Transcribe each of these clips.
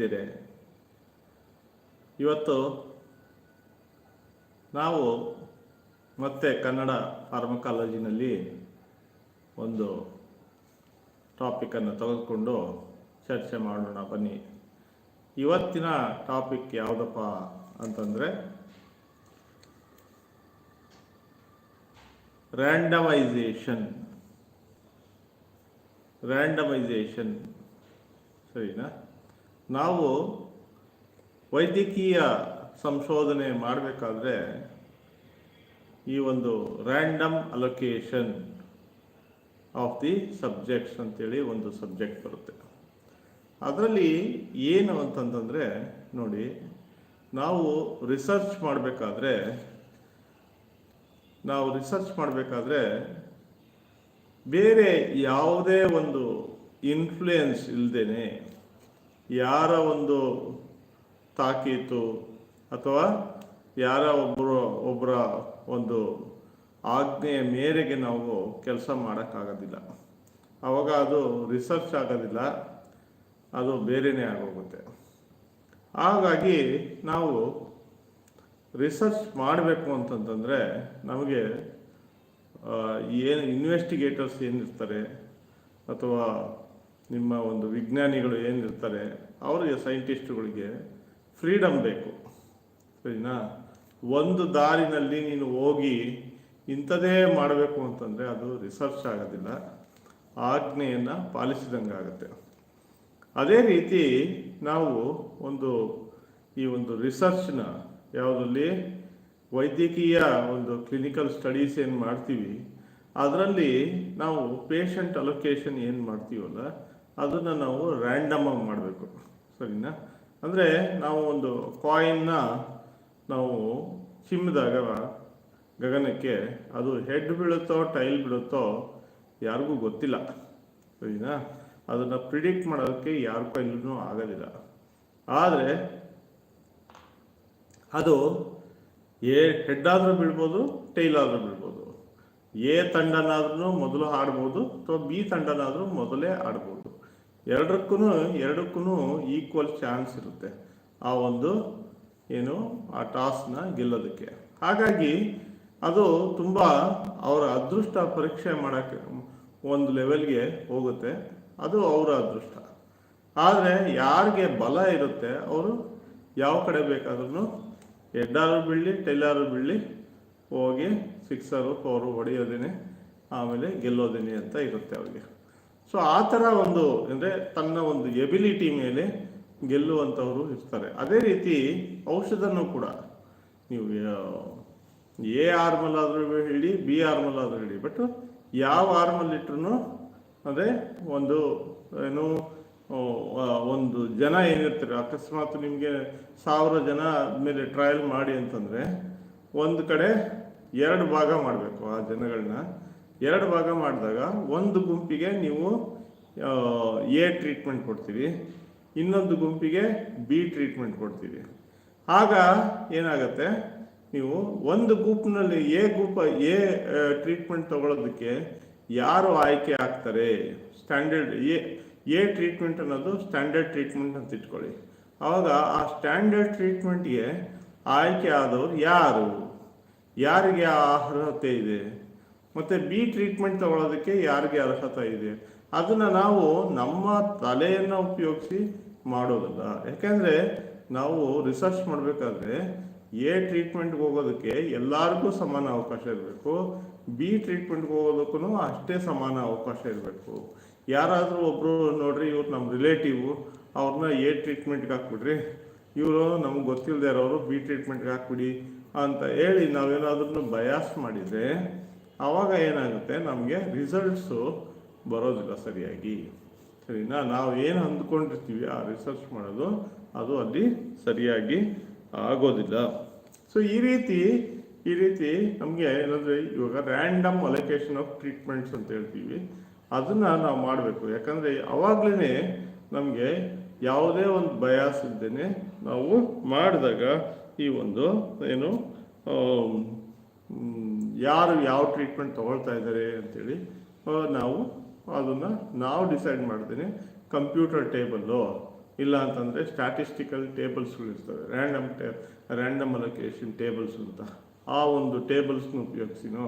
ಹೇಗಿದ್ದೀರಿ ಇವತ್ತು ನಾವು ಮತ್ತೆ ಕನ್ನಡ ಫಾರ್ಮಕಾಲಜಿನಲ್ಲಿ ಒಂದು ಟಾಪಿಕನ್ನು ತೆಗೆದುಕೊಂಡು ಚರ್ಚೆ ಮಾಡೋಣ ಬನ್ನಿ. ಇವತ್ತಿನ ಟಾಪಿಕ್ ಯಾವುದಪ್ಪ ಅಂತಂದರೆ ರ್ಯಾಂಡಮೈಸೇಷನ್. ರ್ಯಾಂಡಮೈಸೇಷನ್. ಸರಿನಾ? ನಾವು ವೈದ್ಯಕೀಯ ಸಂಶೋಧನೆ ಮಾಡಬೇಕಾದ್ರೆ ಈ ಒಂದು random allocation of the subjects ಅಂತೇಳಿ ಒಂದು ಸಬ್ಜೆಕ್ಟ್ ಬರುತ್ತೆ. ಅದರಲ್ಲಿ ಏನು ಅಂತಂತಂದರೆ ನೋಡಿ, ನಾವು ರಿಸರ್ಚ್ ಮಾಡಬೇಕಾದ್ರೆ, ನಾವು ರಿಸರ್ಚ್ ಮಾಡಬೇಕಾದ್ರೆ ಬೇರೆ ಯಾವುದೇ ಒಂದು ಇನ್ಫ್ಲೂಯೆನ್ಸ್ ಇಲ್ಲದೇನೆ ಯಾರ ಒಂದು ತಾಕೀತು ಅಥವಾ ಯಾರ ಒಬ್ಬರು ಒಬ್ಬರ ಒಂದು ಆಜ್ಞೆಯ ಮೇರೆಗೆ ನಾವು ಕೆಲಸ ಮಾಡೋಕ್ಕಾಗೋದಿಲ್ಲ. ಆವಾಗ ಅದು ರಿಸರ್ಚ್ ಆಗೋದಿಲ್ಲ. ಅದು ಬೇರೆಯೇ ಆಗೋಗುತ್ತೆ. ಹಾಗಾಗಿ ನಾವು ರಿಸರ್ಚ್ ಮಾಡಬೇಕು ಅಂತಂತಂದರೆ ನಮಗೆ ಏನು ಇನ್ವೆಸ್ಟಿಗೇಟರ್ಸ್ ಏನಿರ್ತಾರೆ ಅಥವಾ ನಿಮ್ಮ ಒಂದು ವಿಜ್ಞಾನಿಗಳು ಏನಿರ್ತಾರೆ, ಅವರಿಗೆ ಸೈಂಟಿಸ್ಟ್ಗಳಿಗೆ ಫ್ರೀಡಮ್ ಬೇಕು. ಸರಿನಾ? ಒಂದು ದಾರಿನಲ್ಲಿ ನೀನು ಹೋಗಿ ಇಂಥದೇ ಮಾಡಬೇಕು ಅಂತಂದರೆ ಅದು ರಿಸರ್ಚ್ ಆಗೋದಿಲ್ಲ. ಆಜ್ಞೆಯನ್ನು ಪಾಲಿಸಿದಂಗೆ ಆಗುತ್ತೆ. ಅದೇ ರೀತಿ ನಾವು ಒಂದು ಈ ಒಂದು ರಿಸರ್ಚ್ನ ಯಾವುದರಲ್ಲಿ ವೈದ್ಯಕೀಯ ಒಂದು ಕ್ಲಿನಿಕಲ್ ಸ್ಟಡೀಸ್ ಏನು ಮಾಡ್ತೀವಿ, ಅದರಲ್ಲಿ ನಾವು ಪೇಷಂಟ್ ಅಲೊಕೇಶನ್ ಏನು ಮಾಡ್ತೀವಲ್ಲ ಅದನ್ನು ನಾವು ರ್ಯಾಂಡಮ್ ಆಗಿ ಮಾಡಬೇಕು. ಸರಿನಾ? ಅಂದರೆ ನಾವು ಒಂದು ಕಾಯಿನ್ನ ನಾವು ಚಿಮ್ಮಿದಾಗ ಗಗನಕ್ಕೆ ಅದು ಹೆಡ್ ಬೀಳುತ್ತೋ ಟೈಲ್ ಬೀಳುತ್ತೋ ಯಾರಿಗೂ ಗೊತ್ತಿಲ್ಲ. ಸರಿನಾ? ಅದನ್ನು ಪ್ರಿಡಿಕ್ಟ್ ಮಾಡೋದಕ್ಕೆ ಯಾರ ಕೈಲೂ ಆಗೋದಿಲ್ಲ. ಆದರೆ ಅದು ಏ ಹೆಡ್ ಆದರೂ ಬೀಳ್ಬೋದು ಟೈಲ್ ಆದರೂ ಬೀಳ್ಬೋದು. ಎ ತಂಡನಾದ್ರೂ ಮೊದಲು ಆಡ್ಬೋದು, ಅಥವಾ ಬಿ ತಂಡನಾದರೂ ಮೊದಲೇ ಆಡ್ಬೋದು. ಎರಡಕ್ಕೂ ಎರಡಕ್ಕೂ ಈಕ್ವಲ್ ಚಾನ್ಸ್ ಇರುತ್ತೆ. ಆ ಒಂದು ಏನು, ಆ ಟಾಸ್ನ ಗೆಲ್ಲೋದಕ್ಕೆ. ಹಾಗಾಗಿ ಅದು ತುಂಬ ಅವರ ಅದೃಷ್ಟ ಪರೀಕ್ಷೆ ಮಾಡೋಕ್ಕೆ ಒಂದು ಲೆವೆಲ್ಗೆ ಹೋಗುತ್ತೆ. ಅದು ಅವರ ಅದೃಷ್ಟ. ಆದರೆ ಯಾರಿಗೆ ಬಲ ಇರುತ್ತೆ, ಅವರು ಯಾವ ಕಡೆ ಬೇಕಾದ್ರೂ ಎಡ್ಡಾರು ಬೀಳಲಿ ಟೈಲಾರು ಬೀಳಲಿ ಹೋಗಿ ಸಿಕ್ಸರು ಫೋರು ಹೊಡೆಯೋದೇನೆ, ಆಮೇಲೆ ಗೆಲ್ಲೋದೇನೆ ಅಂತ ಇರುತ್ತೆ ಅವ್ರಿಗೆ. ಸೊ ಆ ಥರ ಒಂದು, ಅಂದರೆ ತನ್ನ ಒಂದು ಎಬಿಲಿಟಿ ಮೇಲೆ ಗೆಲ್ಲುವಂಥವರು ಇರ್ತಾರೆ. ಅದೇ ರೀತಿ ಔಷಧನೂ ಕೂಡ. ನೀವು ಎ ಆರ್ಮಲ್ ಆದರೂ ಹೇಳಿ, ಬಿ ಆರ್ಮಲ್ ಆದರೂ ಹೇಳಿ. ಬಟ್ ಯಾವ ಆರ್ಮಲ್ ಇಟ್ರು ಅದೇ ಒಂದು, ಏನು ಒಂದು ಜನ ಏನಿರ್ತಾರೆ, ಅಕಸ್ಮಾತ್ ನಿಮಗೆ ಸಾವಿರ ಜನ ಮೇಲೆ ಟ್ರಯಲ್ ಮಾಡಿ ಅಂತಂದರೆ, ಒಂದು ಕಡೆ ಎರಡು ಭಾಗ ಮಾಡಬೇಕು ಆ ಜನಗಳನ್ನ ಎರಡು ಭಾಗ ಮಾಡಿದಾಗ ಒಂದು ಗುಂಪಿಗೆ ನೀವು ಎ ಟ್ರೀಟ್ಮೆಂಟ್ ಕೊಡ್ತೀವಿ, ಇನ್ನೊಂದು ಗುಂಪಿಗೆ ಬಿ ಟ್ರೀಟ್ಮೆಂಟ್ ಕೊಡ್ತೀವಿ. ಆಗ ಏನಾಗುತ್ತೆ, ನೀವು ಒಂದು ಗುಂಪಿನಲ್ಲಿ ಎ ಗುಂಪ, ಎ ಟ್ರೀಟ್ಮೆಂಟ್ ತಗೊಳ್ಳೋದಕ್ಕೆ ಯಾರು ಆಯ್ಕೆ ಆಗ್ತಾರೆ? ಸ್ಟ್ಯಾಂಡರ್ಡ್, ಎ ಎ ಟ್ರೀಟ್ಮೆಂಟ್ ಅನ್ನೋದು ಸ್ಟ್ಯಾಂಡರ್ಡ್ ಟ್ರೀಟ್ಮೆಂಟ್ ಅಂತ ಇಟ್ಕೊಳ್ಳಿ. ಆವಾಗ ಆ ಸ್ಟ್ಯಾಂಡರ್ಡ್ ಟ್ರೀಟ್ಮೆಂಟ್ಗೆ ಆಯ್ಕೆ ಆದವರು ಯಾರು? ಯಾರಿಗೆ ಆ ಅರ್ಹತೆ ಇದೆ? ಮತ್ತು ಬಿ ಟ್ರೀಟ್ಮೆಂಟ್ ತಗೊಳ್ಳೋದಕ್ಕೆ ಯಾರಿಗೆ ಅರ್ಹತೆ ಇದೆ? ಅದನ್ನು ನಾವು ನಮ್ಮ ತಲೆಯನ್ನು ಉಪಯೋಗಿಸಿ ಮಾಡೋದಲ್ಲ. ಯಾಕೆಂದರೆ ನಾವು ರಿಸರ್ಚ್ ಮಾಡಬೇಕಾದ್ರೆ ಎ ಟ್ರೀಟ್ಮೆಂಟ್ಗೆ ಹೋಗೋದಕ್ಕೆ ಎಲ್ಲರಿಗೂ ಸಮಾನ ಅವಕಾಶ ಇರಬೇಕು. ಬಿ ಟ್ರೀಟ್ಮೆಂಟ್ಗೆ ಹೋಗೋದಕ್ಕೂ ಅಷ್ಟೇ ಸಮಾನ ಅವಕಾಶ ಇರಬೇಕು. ಯಾರಾದರೂ ಒಬ್ಬರು ನೋಡ್ರಿ, ಇವ್ರು ನಮ್ಮ ರಿಲೇಟಿವ್ ಅವ್ರನ್ನ ಎ ಟ್ರೀಟ್ಮೆಂಟ್ಗೆ ಹಾಕ್ಬಿಡ್ರಿ. ಇವರು ನಮ್ಗೆ ಗೊತ್ತಿಲ್ಲದೆ ಇರೋರು ಬಿ ಟ್ರೀಟ್ಮೆಂಟ್ಗೆ ಹಾಕ್ಬಿಡಿ ಅಂತ ಹೇಳಿ ನಾವೇನಾದ್ರೂ ಬಯಾಸ್ ಮಾಡಿದರೆ ಆವಾಗ ಏನಾಗುತ್ತೆ? ನಮಗೆ ರಿಸಲ್ಟ್ಸು ಬರೋದಿಲ್ಲ ಸರಿಯಾಗಿ. ಸರಿನಾ? ನಾವು ಏನು ಅಂದ್ಕೊಂಡಿರ್ತೀವಿ ಆ ರಿಸರ್ಚ್ ಮಾಡೋದು, ಅದು ಅಲ್ಲಿ ಸರಿಯಾಗಿ ಆಗೋದಿಲ್ಲ. ಸೊ ಈ ರೀತಿ ಈ ರೀತಿ ನಮಗೆ ಏನಂದರೆ ಇವಾಗ ರ್ಯಾಂಡಮ್ ಅಲೊಕೇಶನ್ ಆಫ್ ಟ್ರೀಟ್ಮೆಂಟ್ಸ್ ಅಂತ ಹೇಳ್ತೀವಿ. ಅದನ್ನು ನಾವು ಮಾಡಬೇಕು. ಯಾಕಂದರೆ ಅವಾಗಲೇ ನಮಗೆ ಯಾವುದೇ ಒಂದು ಬಯಾಸ್ ಇದ್ದೇನೆ ನಾವು ಮಾಡಿದಾಗ ಈ ಒಂದು ಏನು ಯಾರು ಯಾವ ಟ್ರೀಟ್ಮೆಂಟ್ ತೊಗೊಳ್ತಾ ಇದ್ದಾರೆ ಅಂತೇಳಿ ನಾವು ಅದನ್ನು ನಾವು ಡಿಸೈಡ್ ಮಾಡ್ತೀನಿ ಕಂಪ್ಯೂಟರ್ ಟೇಬಲ್ಲು ಇಲ್ಲ ಅಂತಂದರೆ ಸ್ಟ್ಯಾಟಿಸ್ಟಿಕಲ್ ಟೇಬಲ್ಸ್ಗಳಿರ್ತವೆ ರ್ಯಾಂಡಮ್ ಟೇ ರ್ಯಾಂಡಮ್ ಅಲೋಕೇಶನ್ ಟೇಬಲ್ಸ್ ಅಂತ. ಆ ಒಂದು ಟೇಬಲ್ಸ್ನ ಉಪಯೋಗಿಸಿನೋ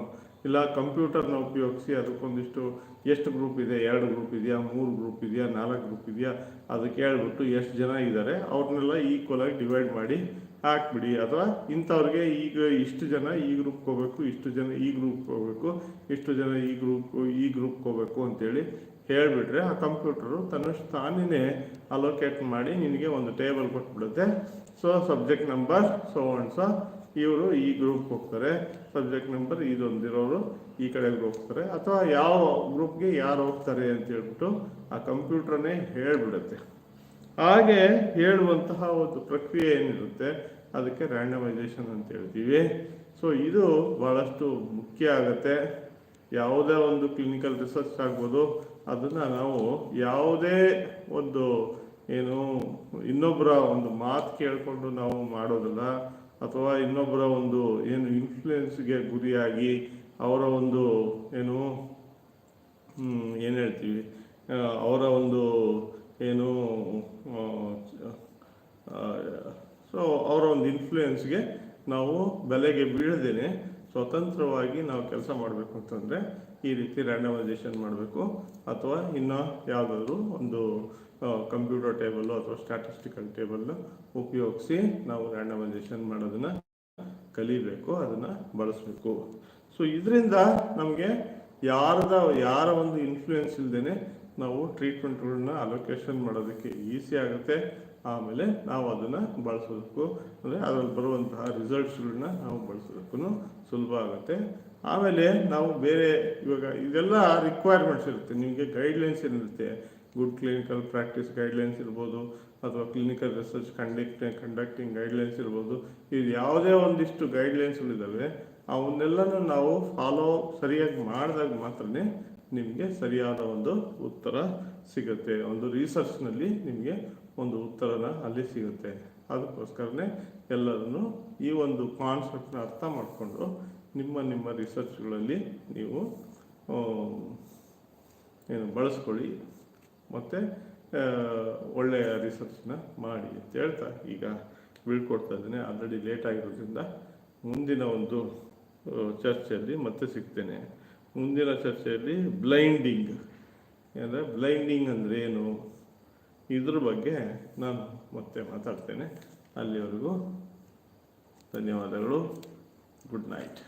ಇಲ್ಲ, ಕಂಪ್ಯೂಟರ್ನ ಉಪಯೋಗಿಸಿ ಅದಕ್ಕೊಂದಿಷ್ಟು, ಎಷ್ಟು ಗ್ರೂಪ್ ಇದೆ, ಎರಡು ಗ್ರೂಪ್ ಇದೆಯಾ, ಮೂರು ಗ್ರೂಪ್ ಇದೆಯಾ, ನಾಲ್ಕು ಗ್ರೂಪ್ ಇದೆಯಾ, ಅದಕ್ಕೆ ಹೇಳ್ಬಿಟ್ಟು ಎಷ್ಟು ಜನ ಇದ್ದಾರೆ, ಅವ್ರನ್ನೆಲ್ಲ ಈಕ್ವಲ್ ಆಗಿ ಡಿವೈಡ್ ಮಾಡಿ ಹಾಕ್ಬಿಡಿ. ಅಥವಾ ಇಂಥವ್ರಿಗೆ ಈಗ ಇಷ್ಟು ಜನ ಈ ಗ್ರೂಪ್ಗೆ ಹೋಗ್ಬೇಕು, ಇಷ್ಟು ಜನ ಈ ಗ್ರೂಪ್ಗೆ ಹೋಗ್ಬೇಕು, ಇಷ್ಟು ಜನ ಈ ಗ್ರೂಪ್ ಈ ಗ್ರೂಪ್ಗೆ ಹೋಗ್ಬೇಕು ಅಂತೇಳಿ ಹೇಳಿಬಿಟ್ರೆ ಆ ಕಂಪ್ಯೂಟರು ತನ್ನಷ್ಟು ತಾನೇ ಅಲೋಕೇಟ್ ಮಾಡಿ ನಿನಗೆ ಒಂದು table ಕೊಟ್ಬಿಡುತ್ತೆ. So subject number so and so ಇವರು ಈ ಗ್ರೂಪ್ಗೆ ಹೋಗ್ತಾರೆ. ಸಬ್ಜೆಕ್ಟ್ ನಂಬರ್ ಇದೊಂದಿರೋರು ಈ ಕಡೆಗೆ ಹೋಗ್ತಾರೆ. ಅಥವಾ ಯಾವ ಗ್ರೂಪ್ಗೆ ಯಾರು ಹೋಗ್ತಾರೆ ಅಂತ ಹೇಳ್ಬಿಟ್ಟು ಆ ಕಂಪ್ಯೂಟರ್ನೇ ಹೇಳ್ಬಿಡುತ್ತೆ. ಹಾಗೆ ಹೇಳುವಂತಹ ಒಂದು ಪ್ರಕ್ರಿಯೆ ಏನಿರುತ್ತೆ, ಅದಕ್ಕೆ ರ್ಯಾಂಡಮೈಸೇಷನ್ ಅಂತ ಹೇಳ್ತೀವಿ. ಸೊ ಇದು ಬಹಳಷ್ಟು ಮುಖ್ಯ ಆಗುತ್ತೆ. ಯಾವುದೇ ಒಂದು ಕ್ಲಿನಿಕಲ್ ರಿಸರ್ಚ್ ಆಗ್ಬೋದು. ಅದನ್ನು ನಾವು ಯಾವುದೇ ಒಂದು ಏನು ಇನ್ನೊಬ್ಬರ ಒಂದು ಮಾತು ಕೇಳಿಕೊಂಡು ನಾವು ಮಾಡೋದಿಲ್ಲ. ಅಥವಾ ಇನ್ನೊಬ್ಬರ ಒಂದು ಏನು ಇನ್ಫ್ಲುಯೆನ್ಸ್ಗೆ ಗುರಿಯಾಗಿ ಅವರ ಒಂದು ಏನು ಏನು ಹೇಳ್ತೀವಿ ಅವರ ಒಂದು ಏನು ಸೊ ಅವರ ಒಂದು ಇನ್ಫ್ಲುಯೆನ್ಸ್ಗೆ ನಾವು ಬೆಲೆಗೆ ಬೀಳದೇನೆ ಸ್ವತಂತ್ರವಾಗಿ ನಾವು ಕೆಲಸ ಮಾಡಬೇಕು ಅಂತಂದರೆ ಈ ರೀತಿ ರ್ಯಾಂಡಮೈಸೇಷನ್ ಮಾಡಬೇಕು ಅಥವಾ ಇನ್ನು ಯಾವುದಾದ್ರೂ ಒಂದು ಕಂಪ್ಯೂಟರ್ ಟೇಬಲ್ಲು ಅಥವಾ ಸ್ಟ್ಯಾಟಿಸ್ಟಿಕಲ್ ಟೇಬಲ್ಲು ಉಪಯೋಗಿಸಿ ನಾವು ರ್ಯಾಂಡಮೈಸೇಷನ್ ಮಾಡೋದನ್ನು ಕಲಿಬೇಕು, ಅದನ್ನು ಬಳಸಬೇಕು. ಸೊ ಇದರಿಂದ ನಮಗೆ ಯಾರದ, ಯಾರ ಒಂದು ಇನ್ಫ್ಲೂಯೆನ್ಸ್ ಇಲ್ಲದೇ ನಾವು ಟ್ರೀಟ್ಮೆಂಟ್ಗಳನ್ನ ಅಲೋಕೇಶನ್ ಮಾಡೋದಕ್ಕೆ ಈಸಿ ಆಗುತ್ತೆ. ಆಮೇಲೆ ನಾವು ಅದನ್ನು ಬಳಸೋದಕ್ಕೂ, ಅಂದರೆ ಅದರಲ್ಲಿ ಬರುವಂತಹ ರಿಸಲ್ಟ್ಸ್ಗಳನ್ನ ನಾವು ಬಳಸೋದಕ್ಕೂ ಸುಲಭ ಆಗುತ್ತೆ. ಆಮೇಲೆ ನಾವು ಬೇರೆ ಇವಾಗ ಇದೆಲ್ಲ ರಿಕ್ವೈರ್ಮೆಂಟ್ಸ್ ಇರುತ್ತೆ. ನಿಮಗೆ ಗೈಡ್ಲೈನ್ಸ್ ಏನಿರುತ್ತೆ? ಗುಡ್ ಕ್ಲಿನಿಕಲ್ ಪ್ರಾಕ್ಟೀಸ್ ಗೈಡ್ಲೈನ್ಸ್ ಇರ್ಬೋದು ಅಥವಾ clinical research conduct conducting guidelines ಇರ್ಬೋದು. ಇದು ಯಾವುದೇ ಒಂದಿಷ್ಟು ಗೈಡ್ಲೈನ್ಸ್ಗಳಿದ್ದಾವೆ ಅವನ್ನೆಲ್ಲನೂ ನಾವು ಫಾಲೋ ಸರಿಯಾಗಿ ಮಾಡಿದಾಗ ಮಾತ್ರ ನಿಮಗೆ ಸರಿಯಾದ ಒಂದು ಉತ್ತರ ಸಿಗುತ್ತೆ. ಒಂದು ರಿಸರ್ಚ್ನಲ್ಲಿ ನಿಮಗೆ ಒಂದು ಉತ್ತರನ ಅಲ್ಲಿ ಸಿಗುತ್ತೆ. ಅದಕ್ಕೋಸ್ಕರನೇ ಎಲ್ಲರೂ ಈ ಒಂದು ಕಾನ್ಸೆಪ್ಟ್ನ ಅರ್ಥ ಮಾಡಿಕೊಂಡು ನಿಮ್ಮ ನಿಮ್ಮ ರಿಸರ್ಚ್ಗಳಲ್ಲಿ ನೀವು ಏನು ಬಳಸ್ಕೊಳ್ಳಿ. ಮತ್ತು ಒಳ್ಳೆಯ ರಿಸರ್ಚ್ನ ಮಾಡಿ ಅಂತ ಹೇಳ್ತಾ, ಈಗ ಬೀಳ್ಕೊಡ್ತಾ ಇದ್ದೇನೆ. ಆಲ್ರೆಡಿ ಲೇಟ್ ಆಗಿರೋದ್ರಿಂದ ಮುಂದಿನ ಒಂದು ಚರ್ಚೆಯಲ್ಲಿ ಮತ್ತೆ ಸಿಗ್ತೇನೆ. ಮುಂದಿನ ಚರ್ಚೆಯಲ್ಲಿ ಬ್ಲೈಂಡಿಂಗ್ ಅಂದರೆ ಬ್ಲೈಂಡಿಂಗ್ ಅಂದರೆ ಏನು? ಇದ್ರ ಬಗ್ಗೆ ನಾನು ಮತ್ತೆ ಮಾತಾಡ್ತೇನೆ. ಅಲ್ಲಿವರೆಗೂ ಧನ್ಯವಾದಗಳು. Good night